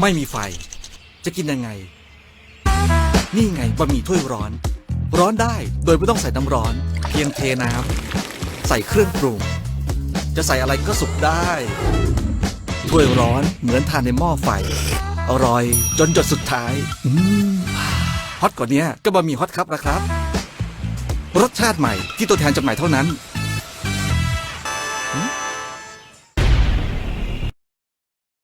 ไม่มีไฟ จะกินยังไง นี่ไงบะหมี่ถ้วยร้อน ร้อนได้โดยไม่ต้องใส่น้ำร้อน เพียงเทน้ำใส่เครื่องปรุง จะใส่อะไรก็สุกได้ ถ้วยร้อนเหมือนทานในหม้อไฟ อร่อยจนจดสุดท้ายฮอตกว่านี้ก็บะหมี่ฮอตครับนะครับ รสชาติใหม่ที่ตัวแทนจำหน่ายเท่านั้น